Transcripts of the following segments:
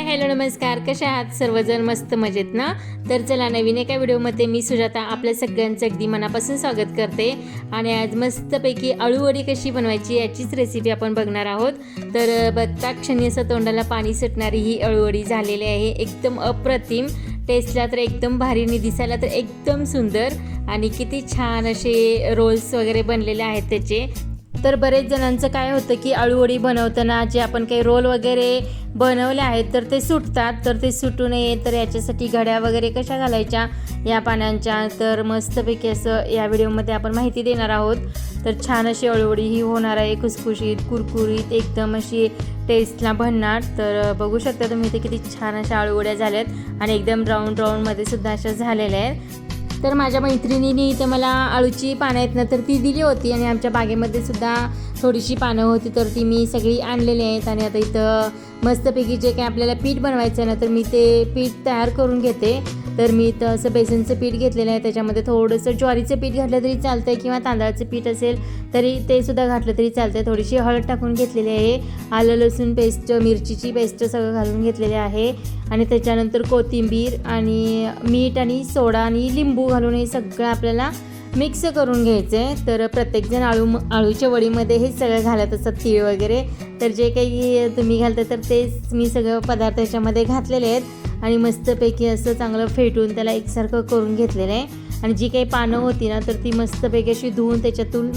Hi hello नमस्कार. कशा आहात? सर्वजण मस्त मजेत ना? तर चला नवीन एका व्हिडिओमध्ये मी सुजाता आपल्या सगळ्यांचं अगदी मनापासून स्वागत करते. आणि आज मस्तपैकी अळूवडी कशी बनवायची याचीच रेसिपी आपण बघणार आहोत. तर बघता क्षणी असं तोंडाला पाणी सुटणारी ही अळूवडी झालेली आहे. एकदम अप्रतिम. टेस्टला तर एकदम भारी आणि दिसायला तर एकदम सुंदर. आणि किती छान असे रोल्स वगैरे बनलेले आहेत त्याचे. तर बरेच जणांचं काय होतं की अळूवडी बनवताना जे आपण काही रोल वगैरे बनवले आहेत तर ते सुटतात. तर ते सुटू नये तर याच्यासाठी घड्या वगैरे कशा घालायच्या या पानांच्या? तर मस्तपैकी असं या व्हिडिओमध्ये आपण माहिती देणार आहोत. तर छान अशी अळूवडी ही होणार आहे खुसखुशीत कुरकुरीत एकदम अशी टेस्टला भन्नाट. तर बघू शकता तुम्ही इथे किती छान अशा अळूवड्या झाल्यात आणि एकदम राऊंड राऊंडमध्ये सुद्धा अशा झालेल्या आहेत. तर माझ्या मैत्रिणीने इथं मला आळूची पानं आहेत ना तर ती दिली होती आणि आमच्या बागेमध्ये सुद्धा थोडीशी पानं होती तर ती मी सगळी आणलेली आहेत आणि आता इथं मस्तपैकी जे काही आपल्याला पीठ बनवायचं आहे ना तर मी ते पीठ तयार करून घेते. तर मी इथं असं बेसनचं पीठ घेतलेलं आहे त्याच्यामध्ये थोडंसं ज्वारीचं पीठ घातलं तरी चालतं आहे किंवा तांदळाचं पीठ असेल तरी ते सुद्धा घातलं तरी चालतं आहे थोडीशी हळद टाकून घेतलेली आहे आलं लसूण पेस्ट मिरचीची पेस्ट सगळं घालून घेतलेले आहे. आणि त्याच्यानंतर कोथिंबीर आणि मीठ आणि सोडा आणि लिंबू घालून हे सगळं आपल्याला मिक्स करून घ्यायचं आहे तर प्रत्येकजण आळू आळूच्या वडीमध्ये हे सगळं घालत असतात तीळ वगैरे. तर जे काही तुम्ही घालता तर तेच मी सगळं पदार्थ याच्यामध्ये घातलेले आहेत. आणि मस्तपैकी असं चांगलं फेटून त्याला एकसारखं करून घेतलेलं आहे. आणि जी काही पानं होती ना तर ती मस्तपैकी अशी धुवून त्याच्यातून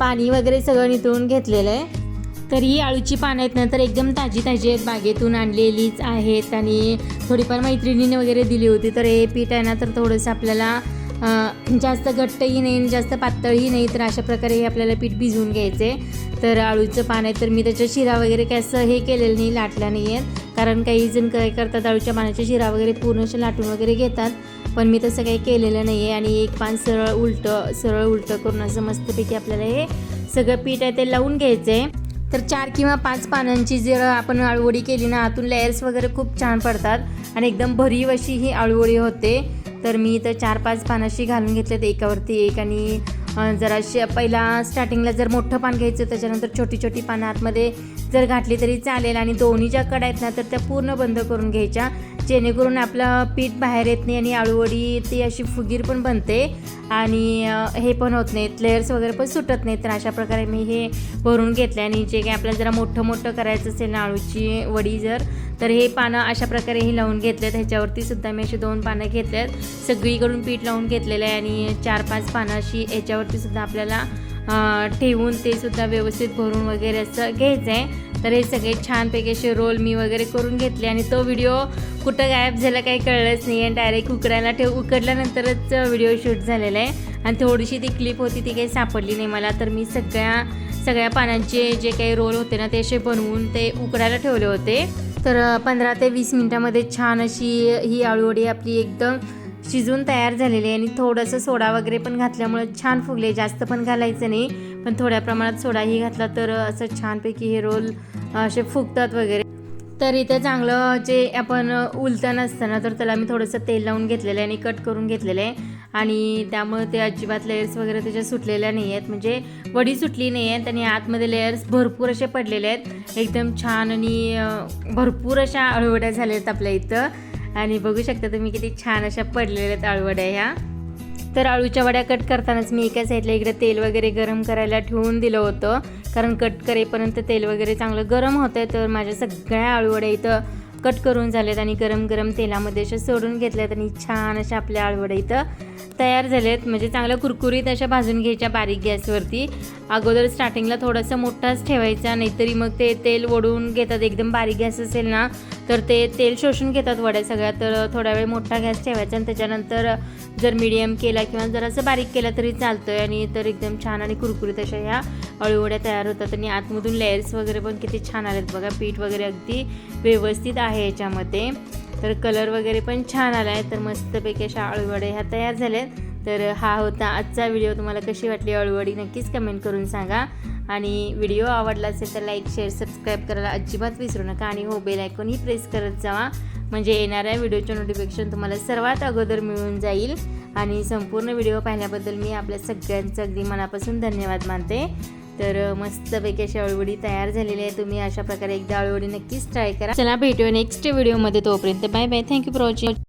पाणी वगैरे सगळं निथळून घेतलेलं आहे. तर ही आळूची पानं आहेत ना तर एकदम ताजी ताजी आहेत. बागेतून आणलेलीच आहेत आणि थोडीफार मैत्रिणीने वगैरे दिली होती. तर हे पीठ आहे ना तर थोडंसं आपल्याला जास्त घट्टही नाही आणि जास्त पातळही नाही तर अशा प्रकारे हे आपल्याला पीठ भिजवून घ्यायचे तर आळूचं पान आहे तर मी त्याच्या शिरा वगैरे काय असं हे केलेलं नाही लाटल्या नाही आहेत कारण काही जण काय करतात आळूच्या पानाच्या शिरा वगैरे पूर्णशा लाटून वगैरे घेतात. पण मी तसं काही केलेलं नाही आहे आणि एक पान सरळ उलटं सरळ उलटं करून असं मस्तपैकी आपल्याला हे सगळं पीठ आहे ते लावून घ्यायचं आहे तर चार किंवा पाच पानांची जर आपण आळूवडी केली ना आतून लेयर्स वगैरे खूप छान पडतात आणि एकदम भरीव अशी ही आळूवडी होते. तर मी इथं चार पाच पानाशी घालून घेतलेत एकावरती एक आणि जराशी पहिला स्टार्टिंगला जर मोठं पान घ्यायचं त्याच्यानंतर छोटी छोटी पानं आतमध्ये जर घातली तरी चालेल. आणि दोन्ही ज्या कडा आहेत ना तर त्या पूर्ण बंद करून घ्यायच्या. जेणेकरून आपलं पीठ बाहेर येत नाही आणि आळूवडी ती अशी फुगीर पण बनते. आणि हे पण होत नाहीत. लेयर्स वगैरे पण सुटत नाहीत. तर अशा प्रकारे मी हे भरून घेतले आणि जे काही आपल्याला जरा मोठं मोठं करायचं असेल ना आळूची वडी जर तर हे पानं अशा प्रकारे हे लावून घेतलेत. ह्याच्यावरती सुद्धा मी अशी दोन पानं घेतलेत. सगळीकडून पीठ लावून घेतलेलं आहे आणि चार पाच पानं अशी ह्याच्यावरती सुद्धा आपल्याला ठेवून ते सुद्धा व्यवस्थित भरून वगैरे असं घ्यायचं आहे तर हे सगळे छानपैकी असे रोल मी वगैरे करून घेतले आणि तो व्हिडिओ कुठं गायब झाला काही कळलंच नाही आणि डायरेक्ट उकडायला ठेव उकडल्यानंतरच व्हिडिओ शूट झालेला आहे. आणि थोडीशी ती क्लिप होती ती काही सापडली नाही मला. तर मी सगळ्या सगळ्या पानांचे जे काही रोल होते ना ते असे बनवून ते उकडायला ठेवले होते. तर पंधरा ते वीस मिनटामध्ये छान अशी ही आळूवडी आपली एकदम शिजून तयार झालेली आहे. आणि थोडंसं सोडा वगैरे पण घातल्यामुळे छान फुगले. जास्त पण घालायचं नाही पण थोड्या प्रमाणात सोडाही घातला तर असं छानपैकी हे रोल असे फुगतात वगैरे. तर इथं चांगलं जे आपण उलताना असताना तर त्याला मी थोडंसं तेल लावून घेतलेलं आहे आणि कट करून घेतलेलं आहे. आणि त्यामुळे ते अजिबात लेयर्स वगैरे त्याच्या सुटलेल्या नाही आहेत. म्हणजे वडी सुटली नाही आहेत आणि आतमध्ये लेयर्स भरपूर असे पडलेले आहेत. एकदम छान आणि भरपूर अशा अळवड्या झाल्या आहेत आपल्या इथं. आणि बघू शकता तुम्ही किती छान अशा पडलेल्या आहेत अळवड्या ह्या. तर आळूच्या वड्या कट करतानाच मी एका साईडला इकडे तेल वगैरे गरम करायला ठेवून दिलं होतं. कारण कट करेपर्यंत तेल वगैरे चांगलं गरम होतं तर माझ्या सगळ्या आळूवड्या इथं कट करून झाल्यात आणि गरम गरम तेलामध्ये अशा सोडून घेतल्यात. आणि छान अशा आपल्या आळवड्या इथं. तयार झालेत. म्हणजे चांगल्या कुरकुरीत अशा भाजून घ्यायच्या बारीक गॅसवरती. अगोदर स्टार्टिंगला थोडासा मोठाच ठेवायचा नाहीतरी मग ते तेल ओढून घेतात. एकदम बारीक गॅस असेल ना तर ते तेल शोषून घेतात वड्या सगळ्या. तर थोडा वेळ मोठा गॅस ठेवायचा आणि त्याच्यानंतर जर मिडियम केला किंवा जर असं बारीक केला तरी चालतं आहे आणि तर एकदम छान आणि कुरकुरीत अशा ह्या अळूवड्या तयार होतात. आणि आतमधून लेयर्स वगैरे पण किती छान आलेत बघा. पीठ वगैरे अगदी व्यवस्थित आहे याच्यामध्ये. तर कलर वगैरे पण छान आला आहे तर मस्तपैकी अशा अळूवड्या ह्या तयार झाल्यात. तर हा होता आजचा व्हिडिओ. तुम्हाला कशी वाटली अळूवडी नक्कीच कमेंट करून सांगा. आणि व्हिडिओ आवडला असेल तर लाईक शेअर सबस्क्राईब करायला अजिबात विसरू नका. आणि हो बेल आयकॉनही प्रेस करत जावा. म्हणजे येणाऱ्या व्हिडिओचे नोटिफिकेशन तुम्हाला सर्वात अगोदर मिळून जाईल. आणि संपूर्ण व्हिडिओ पाहिल्याबद्दल मी आपल्या सगळ्यांचं अगदी मनापासून धन्यवाद मानते. तर मस्तपैकी अशी अळवडी तयार झालेली आहे. तुम्ही अशा प्रकारे एकदा अळवडी नक्कीच ट्राय करा. चला भेटूया नेक्स्ट व्हिडिओमध्ये तोपर्यंत. Bye bye thank you for watching